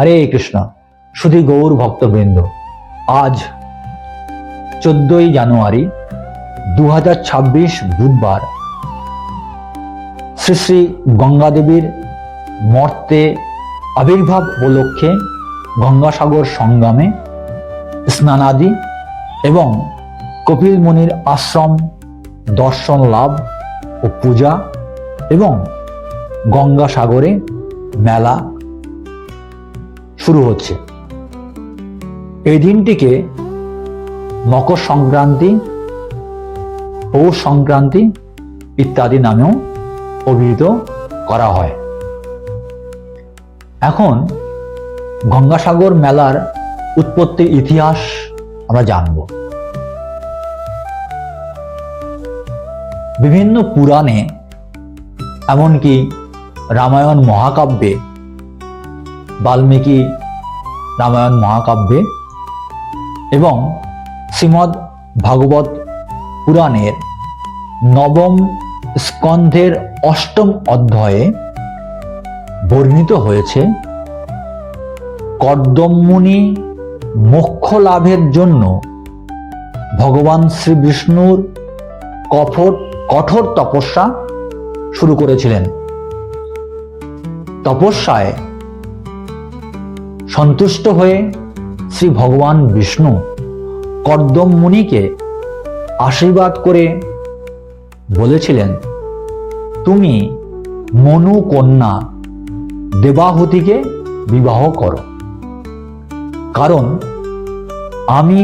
হরে কৃষ্ণ, শুধু গৌর ভক্তবৃন্দ, আজ চোদ্দই জানুয়ারি দু বুধবার শ্রী শ্রী গঙ্গাদেবীর মর্তে আবির্ভাব উপলক্ষে গঙ্গাসাগর সংগ্রামে স্নানাদি এবং কপিল মুনির আশ্রম দর্শন লাভ ও পূজা এবং গঙ্গাসাগরে মেলা শুরু হচ্ছে। এই দিনটিকে মকর সংক্রান্তি, পৌষ সংক্রান্তি ইত্যাদি নামেও অভিহিত করা হয়। এখন গঙ্গাসাগর মেলার উৎপত্তির ইতিহাস আমরা জানব। বিভিন্ন পুরাণে এমনকি রামায়ণ মহাকাব্যে বাল্মীকি রামায়ণ মহাকাব্যে এবং শ্রীমদ্ ভাগবত পুরাণের নবম স্কন্ধের অষ্টম অধ্যায়ে বর্ণিত হয়েছে, কর্দমমুনি মোক্ষ লাভের জন্য ভগবান শ্রী বিষ্ণুর কঠোর কঠোর তপস্যা শুরু করেছিলেন। তপস্যায় সন্তুষ্ট হয়ে শ্রী ভগবান বিষ্ণু কর্দম মুনিকে আশীর্বাদ করে বলেছিলেন, তুমি মনু কন্যা দেবাহুতিকে বিবাহ করো। কারণ আমি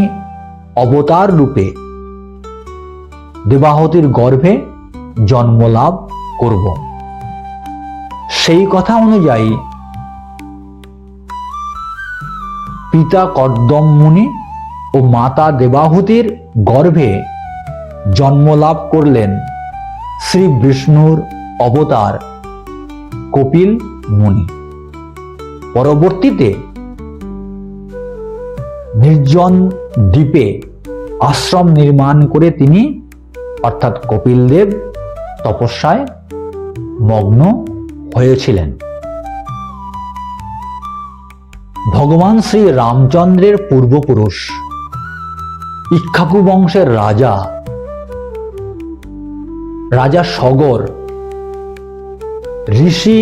অবতার রূপে দেবাহতির গর্ভে জন্মলাভ করব। সেই কথা অনুযায়ী পিতা কর্দম মুনি ও মাতা দেবাহুতির গর্ভে জন্মলাভ করলেন শ্রী বিষ্ণুর অবতার কপিল মুনি। পরবর্তীতে নির্জন দ্বীপে আশ্রম নির্মাণ করে তিনি, অর্থাৎ কপিল দেব তপস্যায় মগ্ন হয়েছিলেন। ভগবান শ্রী রামচন্দ্রের পূর্বপুরুষ ইক্ষাকু বংশের রাজা রাজা সগর, ঋষি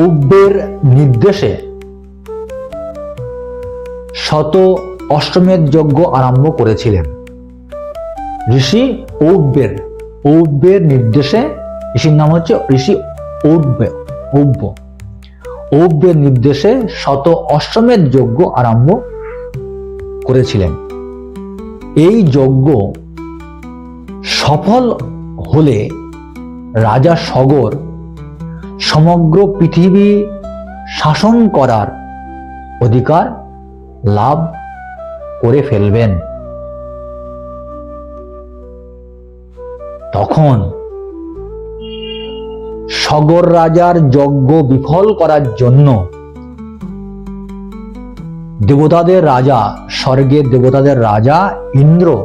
ঔব্যের নির্দেশে শত অষ্টমের যজ্ঞ আরম্ভ করেছিলেন। ঋষি ঔব্যের ঔব্যের নির্দেশে, ঋষির নাম হচ্ছে ঋষি ঔব্য ঔব্য। ঔব্যের নির্দেশে শত অষ্টমের যজ্ঞ আরম্ভ করেছিলেন। এই যজ্ঞ সফল হলে রাজা সগর সমগ্র পৃথিবী শাসন করার অধিকার লাভ করে ফেলবেন। তখন সগর রাজার যজ্ঞ বিফল করার জন্য দেবতাদের রাজা, স্বর্গের দেবতাদের রাজা ইন্দ্র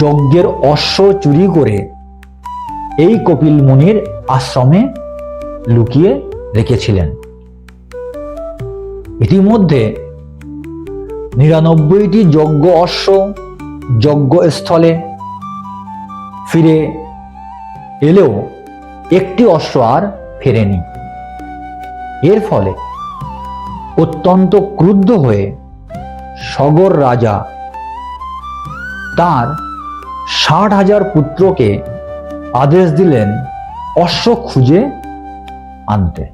যজ্ঞের অশ্ব চুরি করে এই কপিল মুনির আশ্রমে লুকিয়ে রেখেছিলেন। ইতিমধ্যে নিরানব্বইটি যজ্ঞ অশ্ব যজ্ঞস্থলে ফিরে এলেও একটি অশ্ব আর ফেরেনি। এর ফলে অত্যন্ত ক্রুদ্ধ হয়ে সগর রাজা তার ষাট হাজার পুত্রকে আদেশ দিলেন অশ্ব খুঁজে আনতে।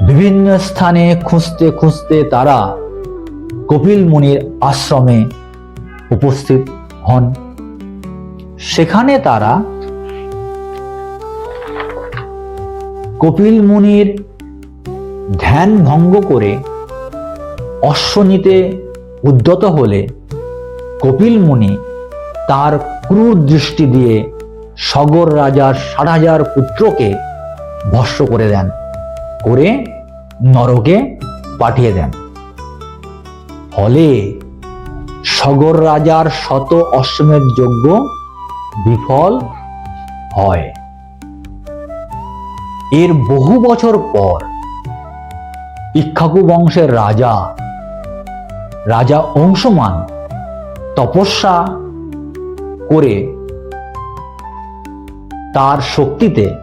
বিভিন্ন স্থানে খুঁজতে খুঁজতে তারা কপিল মুনির আশ্রমে উপস্থিত হন। সেখানে তারা কপিল মুনির ধ্যান ভঙ্গ করে অশ্ব নিতে উদ্যত হলে কপিল মুনি তার ক্রূর দৃষ্টি দিয়ে সগর রাজার ষাট হাজার পুত্রকে ভস্য করে দেন, করে নরকে পাঠিয়ে দেন। ফলে সগর রাজার শত অশ্বমের যজ্ঞ বিফল হয়। এর বহু বছর পর ইক্ষাকু বংশের রাজা রাজা অংশমান তপস্যা করে তার শক্তিতে,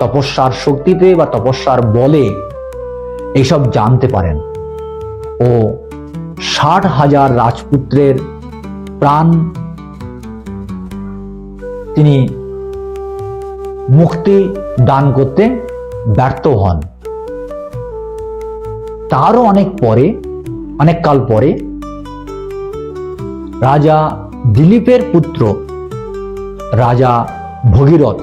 তপস্যার শক্তিতে বা তপস্যার বলে এইসব জানতে পারেন ও ষাট হাজার রাজপুত্রের প্রাণ তিনি মুক্তি দান করতে ব্যর্থ হন। তারও অনেক পরে, অনেক কাল পরে রাজা দিলীপের পুত্র রাজা ভগীরথ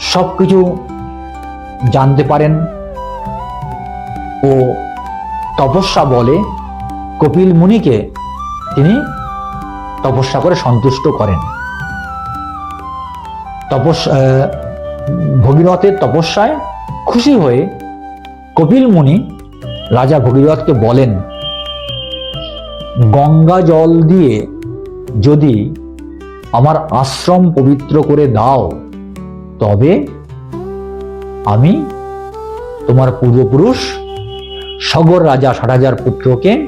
সবকিছু জানতে পারেন ও তপস্যা বলে কপিল মুনিকে তিনি তপস্যা করে সন্তুষ্ট করেন। তপস্যা আহ, ভগীরথের তপস্যায় খুশি হয়ে কপিল মুনি রাজা ভগীরথকে বলেন গঙ্গা জল দিয়ে যদি আমার আশ্রম পবিত্র করে দাও তবে আমি তোমার পূর্বপুরুষ সগর রাজা ষাট হাজার পুত্রকে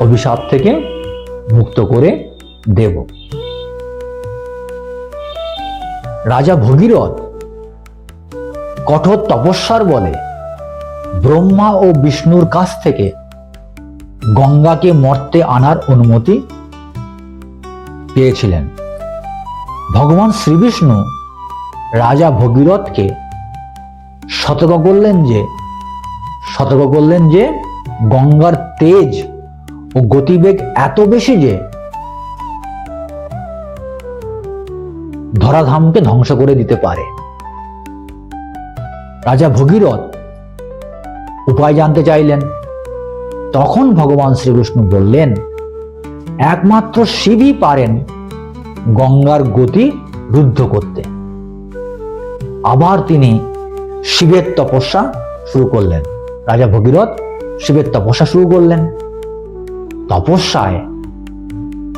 অভিশাপ থেকে মুক্ত করে দেব। রাজা ভগীরথ কঠোর তপস্যার বলে ব্রহ্মা ও বিষ্ণুর কাছ থেকে গঙ্গাকে মর্তে আনার অনুমতি পেয়েছিলেন। ভগবান শ্রীবিষ্ণু রাজা ভগীরথকে সতর্ক করলেন যে, সতর্ক করলেন যে গঙ্গার তেজ ও গতিবেগ এত বেশি যে ধরাধামকে ধ্বংস করে দিতে পারে। রাজা ভগীরথ উপায় জানতে চাইলেন। তখন ভগবান শ্রীকৃষ্ণ বললেন, একমাত্র শিবই পারেন গঙ্গার গতি রুদ্ধ করতে। আবার তিনি শিবের তপস্যা শুরু করলেন। রাজা ভগীরথ শিবের তপস্যা শুরু করলেন। তপস্যায়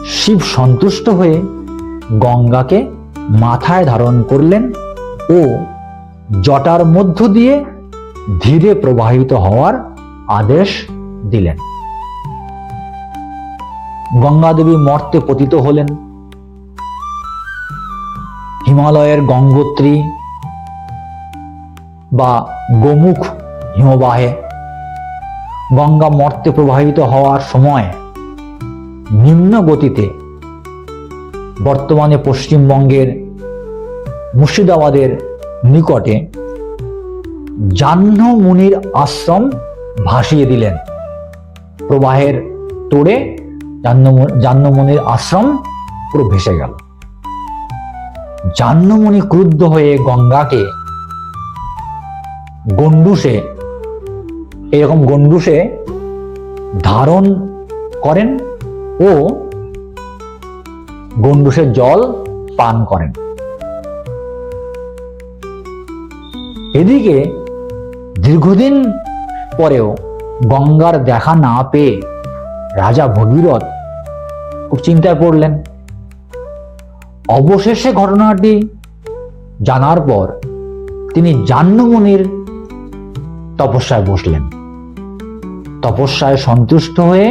শিব সন্তুষ্ট হয়ে গঙ্গাকে মাথায় ধারণ করলেন ও জটার মধ্য দিয়ে ধীরে প্রবাহিত হওয়ার আদেশ দিলেন। গঙ্গাদেবী মর্তে পতিত হলেন। হিমালয়ের গঙ্গোত্রী বা গোমুখ হিমবাহে গঙ্গা মর্তে প্রবাহিত হওয়ার সময় নিম্ন গতিতে বর্তমানে পশ্চিমবঙ্গের মুর্শিদাবাদের নিকটে জাহ্ন মুনির আশ্রম ভাসিয়ে দিলেন। প্রবাহের তোড়ে জাহ্নমুনির আশ্রম পুরো ভেসে গেল। জাহ্নমুনি ক্রুদ্ধ হয়ে গঙ্গাকে গন্ডুসে এরকম গন্ডুসে ধারণ করেন। ও গন্ডুসের জল পান করেন। এদিকে দীর্ঘদিন পরেও গঙ্গার দেখা না পেয়ে রাজা ভগীরথ খুব চিন্তায় পড়লেন। অবশেষে ঘটনাটি জানার পর তিনি জাহ্নমুনির তপস্যায় বসলেন। তপস্যায় সন্তুষ্ট হয়ে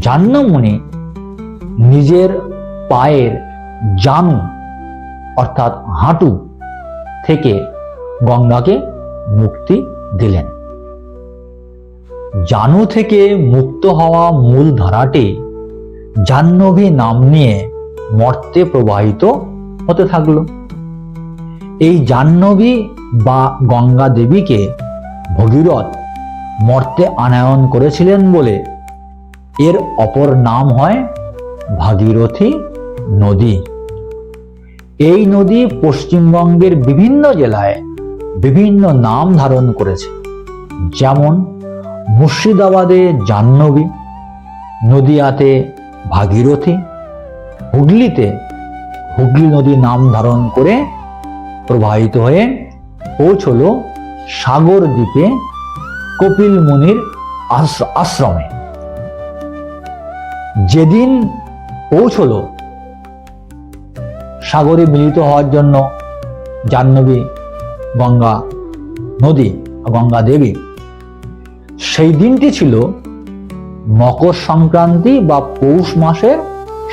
জাহ্নমুনি নিজের পায়ের জানু অর্থাৎ হাঁটু থেকে গঙ্গাকে মুক্তি দিলেন। জানু থেকে মুক্ত হওয়া মূল ধারাটি জাহ্নবী নাম নিয়ে মর্তে প্রবাহিত হতে থাকল। এই জাহ্নবী বা গঙ্গা দেবীকে ভগীরথ মর্তে আনায়ন করেছিলেন বলে এর অপর নাম হয় ভাগীরথী নদী। এই নদী পশ্চিমবঙ্গের বিভিন্ন জেলায় বিভিন্ন নাম ধারণ করেছে। যেমন মুর্শিদাবাদে জাহ্নবী, নদিয়াতে ভাগীরথী, হুগলিতে হুগলি নদী নাম ধারণ করে প্রবাহিত হয়ে পৌঁছল সাগর দ্বীপে কপিল মুনির আশ্র- আশ্রমে। যেদিন পৌঁছল, সাগরে মিলিত হওয়ার জন্য জাহ্নবী গঙ্গা নদী গঙ্গা দেবী। সেই দিনটি ছিল মকর সংক্রান্তি বা পৌষ মাসের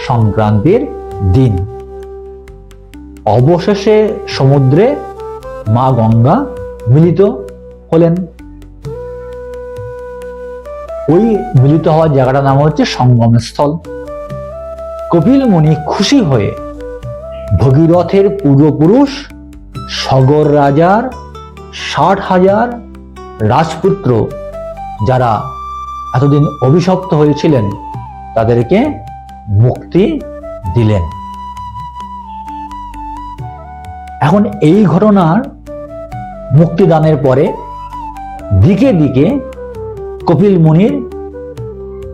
সংক্রান্তির দিন। অবশেষে সমুদ্রে মা গঙ্গা মিলিত হলেন। ওই মিলিত হওয়ার জায়গাটার নাম হচ্ছে সঙ্গম স্থল কপিল মুনি খুশি হয়ে ভগীরথের পূর্বপুরুষ, সগর রাজার ষাট হাজার রাজপুত্র যারা এতদিন অভিশপ্ত হয়েছিলেন, তাদেরকে মুক্তি দিলেন। এখন এই ঘটনার মুক্তিদানের পরে দিকে দিকে কপিল মুনির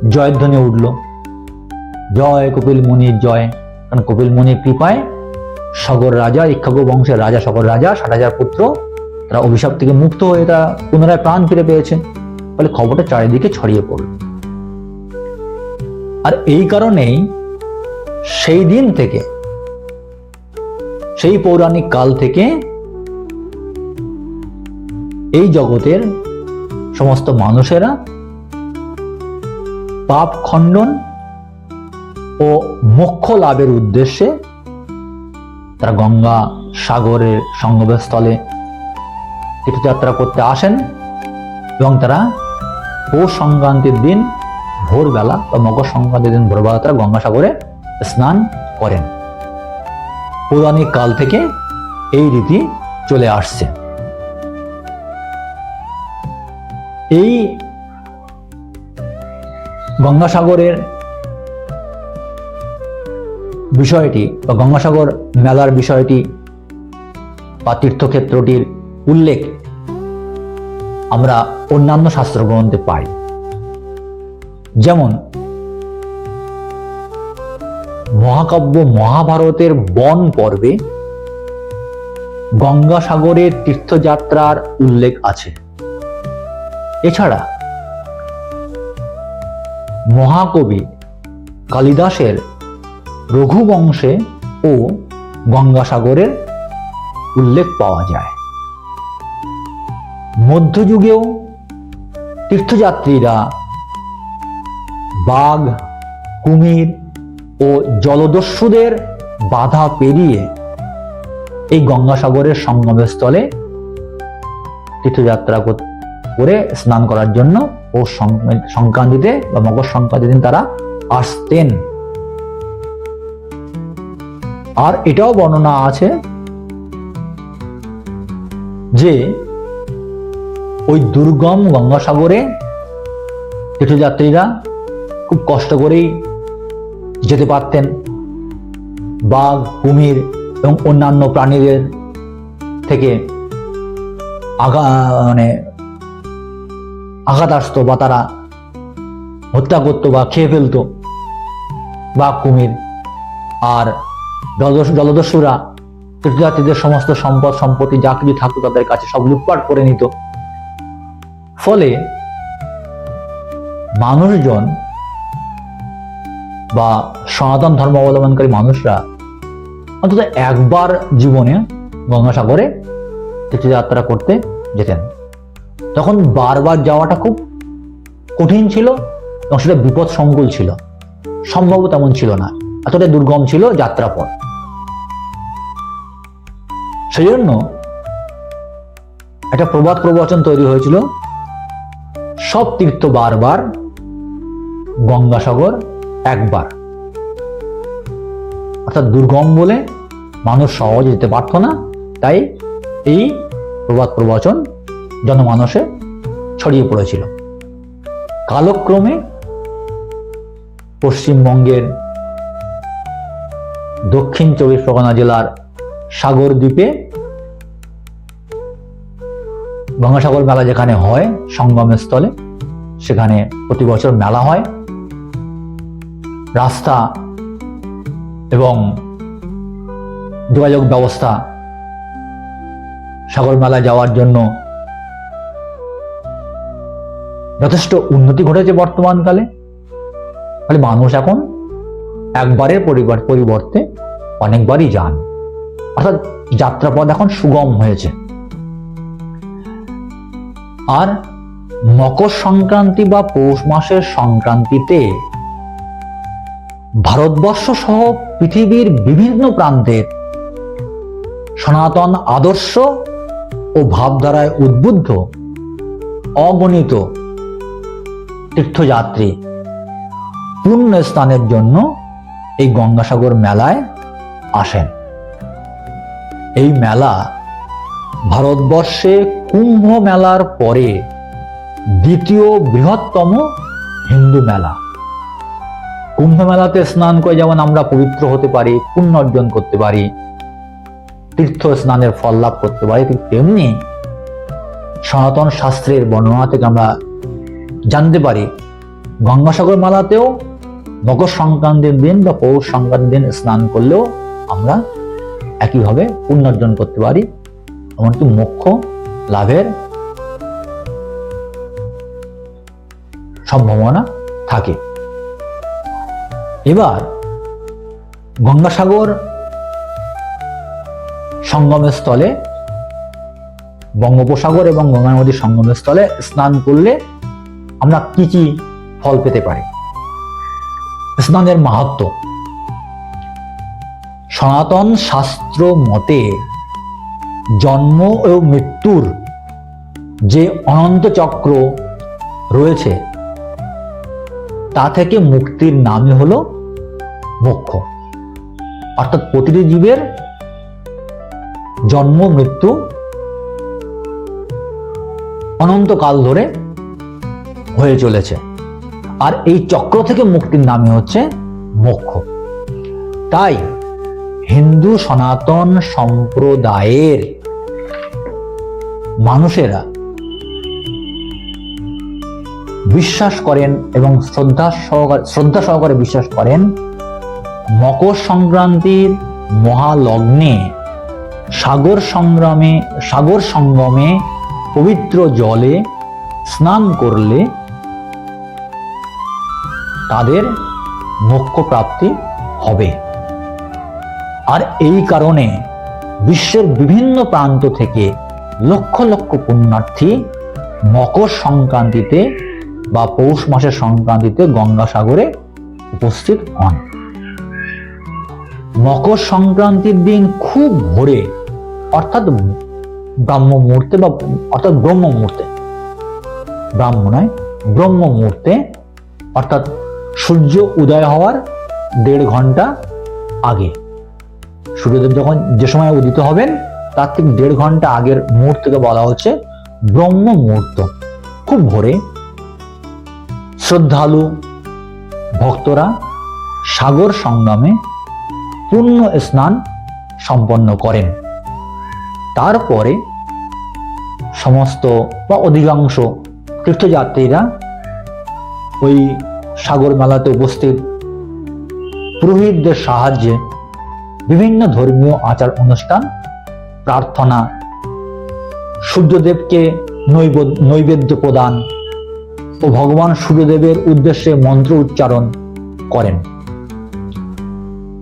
জয়ধ্বনি উঠল। জয় কপিল মুনির, জয়। কারণ কপিল মুনির কৃপায় সগর রাজা, ইক্ষাগু বংশের রাজা, সগর রাজা, ষাট হাজার পুত্র, তারা অভিশাপ থেকে মুক্ত হয়ে তারা পুনরায় প্রাণ ফিরে পেয়েছে। ফলে খবরটা চারিদিকে ছড়িয়ে পড়ল। আর এই কারণেই সেই দিন থেকে, সেই পৌরাণিক কাল থেকে এই জগতের সমস্ত মানুষেরা পাপ খণ্ডন ও মোক্ষ লাভের উদ্দেশ্যে তারা গঙ্গা সাগরের সঙ্গমস্থলে তীর্থযাত্রা করতে আসেন এবং তারা পৌষ সংক্রান্তির দিন ভোরবেলা বা মকর সংক্রান্তির দিন ভোরবেলা তারা গঙ্গাসাগরে স্নান করেন। পৌরাণিক কাল থেকে এই রীতি চলে আসছে। এই গঙ্গাসাগরের বিষয়টি বা গঙ্গাসাগর মেলার বিষয়টি বা তীর্থক্ষেত্রটির উল্লেখ আমরা অন্যান্য শাস্ত্র গ্রন্থে পাই। যেমন, মহাকাব্য মহাভারতের বন পর্বে গঙ্গাসাগরের তীর্থযাত্রার উল্লেখ আছে। এছাড়া মহাকবি কালিদাসের রঘুবংশে ও গঙ্গাসাগরের উল্লেখ পাওয়া যায়। মধ্যযুগেও তীর্থযাত্রীরা বাঘ, কুমির ও জলদস্যুদের বাধা পেরিয়ে এই গঙ্গাসাগরের সঙ্গমস্থলে তীর্থযাত্রা কর- করে স্নান করার জন্য ও সংক্রান্তিতে বা মকর সংক্রান্তির দিন তারা আসতেন। আর এটাও বর্ণনা আছে যে ওই দুর্গম গঙ্গাসাগরে তীর্থযাত্রীরা খুব কষ্ট করেই যেতে পারতেন। বাঘ, কুমির এবং অন্যান্য প্রাণীদের থেকে আগা মানে আঘাত আসতো বা তারা হত্যা করতো বা খেয়ে ফেলতো বাঘ কুমির আর জলদস্যুরা তীর্থযাত্রীদের সমস্ত সম্পদ, সম্পত্তি যা কিছু থাকতো তাদের কাছে সব লুটপাট করে নিত। ফলে মানুষজন বা সনাতন ধর্ম অবলম্বনকারী মানুষরা অন্তত একবার জীবনে গঙ্গাসাগরে তীর্থযাত্রা করতে যেতেন। তখন বারবার যাওয়াটা খুব কঠিন ছিল এবং সেটা বিপদ সংকুল ছিল। সম্ভব তেমন ছিল না। এতটা দুর্গম ছিল যাত্রাপথ। সেই জন্য একটা প্রবাদ প্রবচন তৈরি হয়েছিল, সব তীর্থ বারবার, গঙ্গাসাগর একবার। অর্থাৎ দুর্গম বলে মানুষ সহজে যেতে পারত না, তাই এই প্রবাদ প্রবচন জনমানসে ছড়িয়ে পড়েছিল। কালক্রমে পশ্চিমবঙ্গের দক্ষিণ চব্বিশ পরগনা জেলার সাগর দ্বীপে গঙ্গাসাগর মেলা যেখানে হয়, সঙ্গমের স্থলে, সেখানে প্রতি বছর মেলা হয়। রাস্তা এবং যোগাযোগ ব্যবস্থা সাগর মেলা যাওয়ার জন্য যথেষ্ট উন্নতি ঘটেছে বর্তমানকালে। ফলে মানুষ এখন একবারের পরিবার, পরিবর্তে অনেকবারই যান। অর্থাৎ যাত্রাপথ এখন সুগম হয়েছে। আর মকর সংক্রান্তি বা পৌষ মাসের সংক্রান্তিতে ভারতবর্ষ সহ পৃথিবীর বিভিন্ন প্রান্তের সনাতন আদর্শ ও ভাবধারায় উদ্বুদ্ধ, অগণিত তীর্থযাত্রী পুণ্য স্থানের জন্য এই গঙ্গাসাগর মেলায় আসেন। এই মেলা ভারতবর্ষে কুম্ভ মেলার পরে দ্বিতীয় বৃহত্তম হিন্দু মেলা। কুম্ভ মেলাতে স্নান করে যেমন আমরা পবিত্র হতে পারি, পুণ্য অর্জন করতে পারি, তীর্থ স্নানের ফল লাভ করতে পারি তেমনি সনাতন শাস্ত্রের বর্ণনা থেকে আমরা জানতে পারি। গঙ্গাসাগর মালাতেও মকর সংক্রান্তির দিন বা পৌষ সংক্রান্তির দিন স্নান করলেও আমরা একইভাবে পুণ্য অর্জন করতে পারি। এমনকি মোক্ষ লাভের সম্ভাবনা থাকে। এবার গঙ্গাসাগর সঙ্গমস্থলে বঙ্গোপসাগর এবং গঙ্গা নদীর সঙ্গমস্থলে স্নান করলে আমরা কি কি ফল পেতে পারি? স্নানের মাহাত্ম সনাতন শাস্ত্র মতে জন্ম ও মৃত্যুর যে অনন্ত চক্র রয়েছে, তা থেকে মুক্তির নামই হলো মোক্ষ। অর্থাৎ প্রতিটি জীবের জন্ম, মৃত্যু অনন্তকাল ধরে হয়ে চলেছে। আর এই চক্র থেকে মুক্তির নামই হচ্ছে মোক্ষ। তাই হিন্দু সনাতন সম্প্রদায়ের মানুষেরা বিশ্বাস করেন এবং শ্রদ্ধা সহকারে শ্রদ্ধা সহকারে বিশ্বাস করেন, মকর সংক্রান্তির মহালগ্নে সাগর সংগ্রামে সাগর সঙ্গমে পবিত্র জলে স্নান করলে তাদের মোক্ষ প্রাপ্তি হবে। আর এই কারণে বিশ্বের বিভিন্ন প্রান্ত থেকে লক্ষ লক্ষ পুণ্যার্থী মকর সংক্রান্তিতে বা পৌষ মাসের সংক্রান্তিতে গঙ্গাসাগরে উপস্থিত হন। মকর সংক্রান্তির দিন খুব ভোরে, অর্থাৎ ব্রাহ্ম মুহূর্তে বা অর্থাৎ ব্রহ্ম মুহূর্তে, ব্রাহ্ম নয়, ব্রহ্ম মুহূর্তে, অর্থাৎ সূর্য উদয় হওয়ার দেড় ঘণ্টা আগে। সূর্যদেব যখন যে সময় উদিত হবেন, তার থেকে দেড় ঘণ্টা আগের মুহূর্তকে বলা হচ্ছে ব্রহ্ম মুহূর্ত। খুব ভোরে শ্রদ্ধালু, ভক্তরা সাগর সঙ্গমে পূর্ণ স্নান সম্পন্ন করেন। তারপরে সমস্ত বা অধিকাংশ তীর্থযাত্রীরা ওই সাগর মেলাতে উপস্থিত পুরোহিতদের সাহায্যে বিভিন্ন ধর্মীয় আচার অনুষ্ঠান, প্রার্থনা, সূর্যদেবকে নৈবেদ্য প্রদান ও ভগবান সূর্যদেবের উদ্দেশ্যে মন্ত্র উচ্চারণ করেন।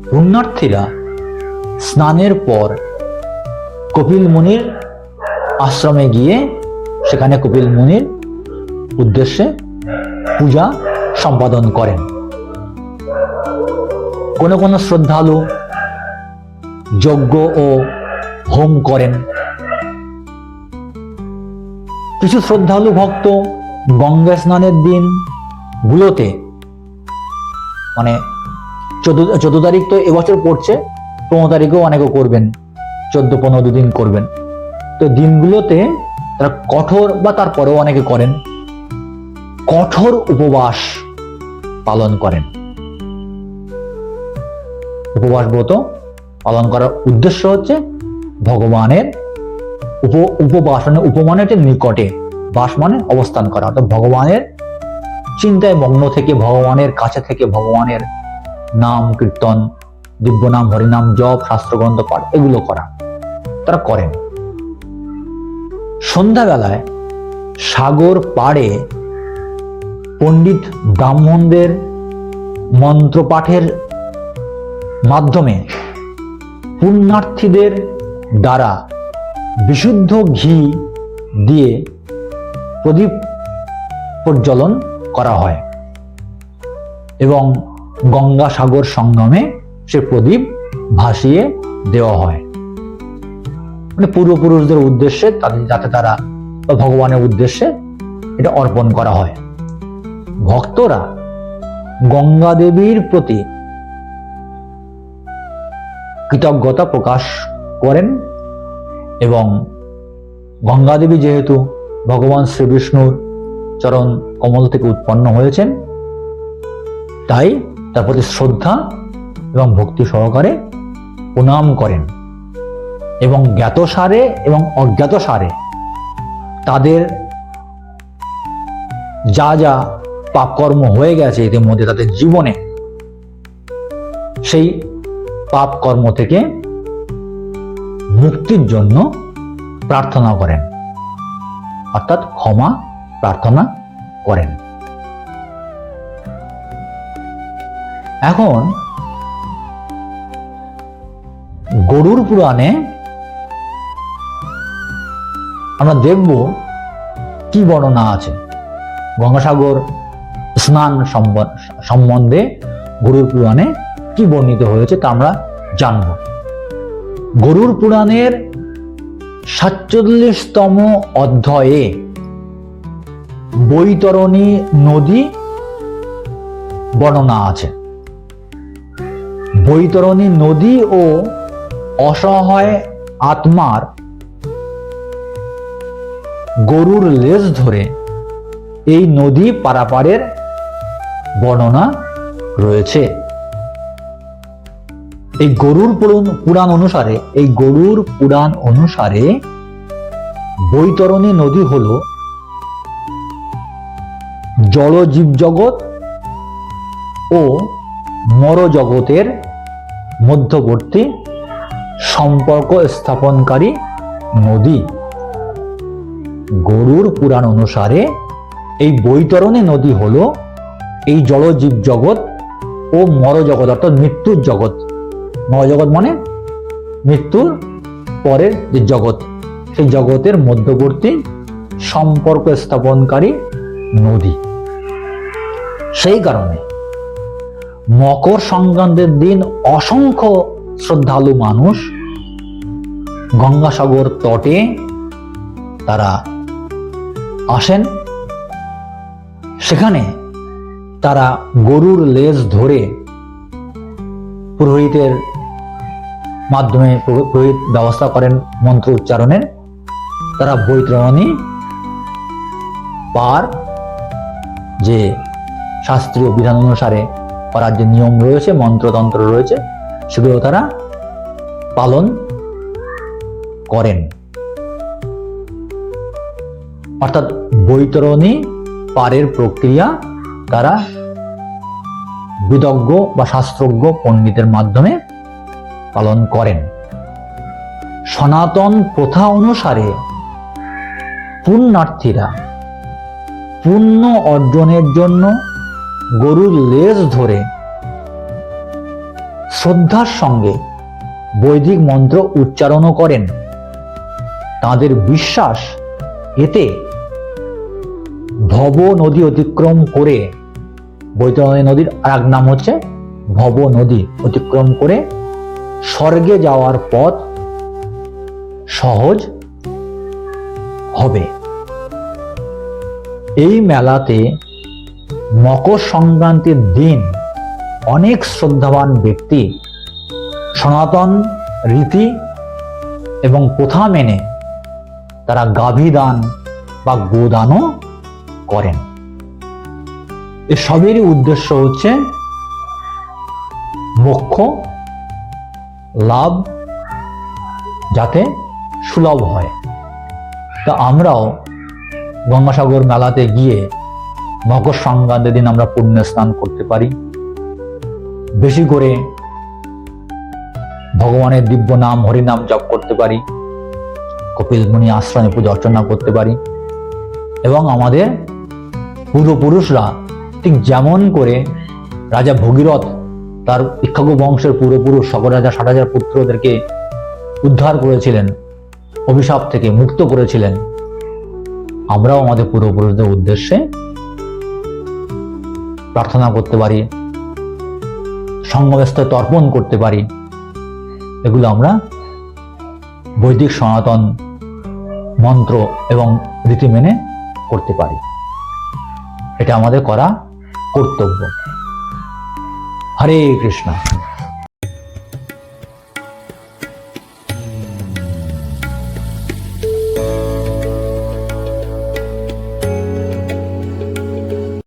পুণ্যার্থীরা স্নানের পর কপিল মুনির আশ্রমে গিয়ে সেখানে কপিল মুনির উদ্দেশ্যে পূজা সম্পাদন করেন। কোন কোন শ্রদ্ধালু যজ্ঞ ও হোম করেন। কিছু শ্রদ্ধালু ভক্ত গঙ্গা স্নানের দিন গুলোতে মানে চোদ্দ চোদ্দ তারিখ তো এবছর পড়ছে, পনেরো তারিখেও অনেকে করবেন, চোদ্দ, পনেরো দুদিন করবেন। তো দিনগুলোতে তারা কঠোর বা তারপরেও অনেকে করেন। কঠোর উপবাস পালন করেন। উপবাস ব্রত পালন করার উদ্দেশ্য হচ্ছে ভগবানের উপ উপবাস মানে উপমানের হচ্ছে নিকটে বাস মানে অবস্থান করা। অর্থাৎ ভগবানের চিন্তায় মগ্ন থেকে, ভগবানের কাছে থেকে, ভগবানের নাম, কীর্তন দিব্য নাম হরিনাম, জপ, শাস্ত্রগ্রন্থ, পাঠ, এগুলো করা। তারা করেন। সন্ধ্যাবেলায় সাগর পাড়ে পণ্ডিত ব্রাহ্মণদের মন্ত্রপাঠের মাধ্যমে পুণ্যার্থীদের দ্বারা বিশুদ্ধ ঘি দিয়ে প্রদীপ প্রজ্বলন করা হয় এবং গঙ্গাসাগর সঙ্গমে সে প্রদীপ ভাসিয়ে দেওয়া হয়। মানে পূর্বপুরুষদের উদ্দেশ্যে তাদের যাতে তারা ভগবানের উদ্দেশ্যে এটা অর্পণ করা হয়। ভক্তরা গঙ্গা দেবীর প্রতি কৃতজ্ঞতা প্রকাশ করেন এবং গঙ্গা দেবী যেহেতু ভগবান শ্রীবিষ্ণুর চরণ কমল থেকে উৎপন্ন হয়েছেন, তাই তার প্রতি শ্রদ্ধা এবং ভক্তি সহকারে প্রণাম করেন এবং জ্ঞাত সারে এবং অজ্ঞাত সারে তাদের যা যা পাপকর্ম হয়ে গেছে ইতিমধ্যে তাদের জীবনে। সেই পাপ কর্ম থেকে মুক্তির জন্য প্রার্থনা করেন। অর্থাৎ ক্ষমা প্রার্থনা করেন। এখন গরুর পুরাণে আমরা দেখব কি বর্ণনা আছে। গঙ্গাসাগর স্নান সম্বন্ধে গরুর পুরাণে কি বর্ণিত হয়েছে তা আমরা জানব। গরুর পুরাণের সাতচল্লিশতম অধ্যায়ে বৈতরণী নদী বর্ণনা আছে। বৈতরণী নদী ও অসহায় আত্মার গরুর লেজ ধরে এই নদী পারাপারের বর্ণনা রয়েছে। এই গরুর পুরাণ- অনুসারে, এই গরুর পুরাণ অনুসারে বৈতরণী নদী হল জড় জীবজগৎ ও মর জগতের মধ্যবর্তী সম্পর্ক স্থাপনকারী নদী। গরুর পুরাণ অনুসারে এই বৈতরণী নদী হল এই জড়জীব জগৎ ও মর জগৎ অর্থাৎ মৃত্যুর জগৎ। মরজগৎ মানে মৃত্যুর পরের যে জগৎ, সেই জগতের মধ্যবর্তী সম্পর্ক স্থাপনকারী নদী। সেই কারণে মকর সংক্রান্তের দিন অসংখ্য শ্রদ্ধালু মানুষ গঙ্গাসাগর তটে তারা আসেন। সেখানে তারা গরুর লেজ ধরে পুরোহিতের মাধ্যমে পুরোহিত ব্যবস্থা করেন মন্ত্র উচ্চারণের। তারা বৈতরণী পার যে শাস্ত্রীয় বিধান অনুসারে করার যে নিয়ম রয়েছে, মন্ত্রতন্ত্র রয়েছে, সেগুলো তারা পালন করেন। অর্থাৎ বৈতরণী পারের প্রক্রিয়া তারা বিদজ্ঞ বা শাস্ত্রজ্ঞ পণ্ডিতের মাধ্যমে পালন করেন। সনাতন প্রথা অনুসারে পুণ্যার্থীরা পুণ্য অর্জনের জন্য গরুর লেজ ধরে শ্রদ্ধার সঙ্গে বৈদিক মন্ত্র উচ্চারণও করেন। তাদের বিশ্বাস এতে ভব নদী অতিক্রম করে, বৈতরণী নদীর আর নাম হচ্ছে ভব নদী অতিক্রম করে স্বর্গে যাওয়ার পথ সহজ হবে। এই মেলাতে মকর সংক্রান্তির দিন অনেক শ্রদ্ধাবান ব্যক্তি, সনাতন রীতি এবং প্রথা মেনে তারা গাভী দান বা গোদানও করেন। এসবেরই উদ্দেশ্য হচ্ছে মোক্ষ, লাভ, যাতে সুলভ হয়। তা আমরাও গঙ্গাসাগর মেলাতে গিয়ে মকর সংক্রান্তির দিন আমরা পুণ্য স্নান করতে পারি। বেশি করে ভগবানের দিব্য নাম, হরিনাম জপ করতে পারি। কপিল মুনি আশ্রমে পূজা অর্চনা করতে পারি। এবং আমাদের পূর্বপুরুষরা ঠিক যেমন করে রাজা ভগীরথ তার ইক্ষাগু বংশের পূর্বপুরুষ সকল হাজার ষাট হাজার পুত্রদেরকে উদ্ধার করেছিলেন, অভিশাপ থেকে মুক্ত করেছিলেন। আমরাও আমাদের পূর্বপুরুষদের উদ্দেশ্যে প্রার্থনা করতে পারি সঙ্গব্যস্ত তর্পণ করতে পারি। এগুলো আমরা বৈদিক সনাতন মন্ত্র এবং রীতি মেনে করতে পারি। এটা আমাদের করা কর্তব্য। হরে কৃষ্ণ।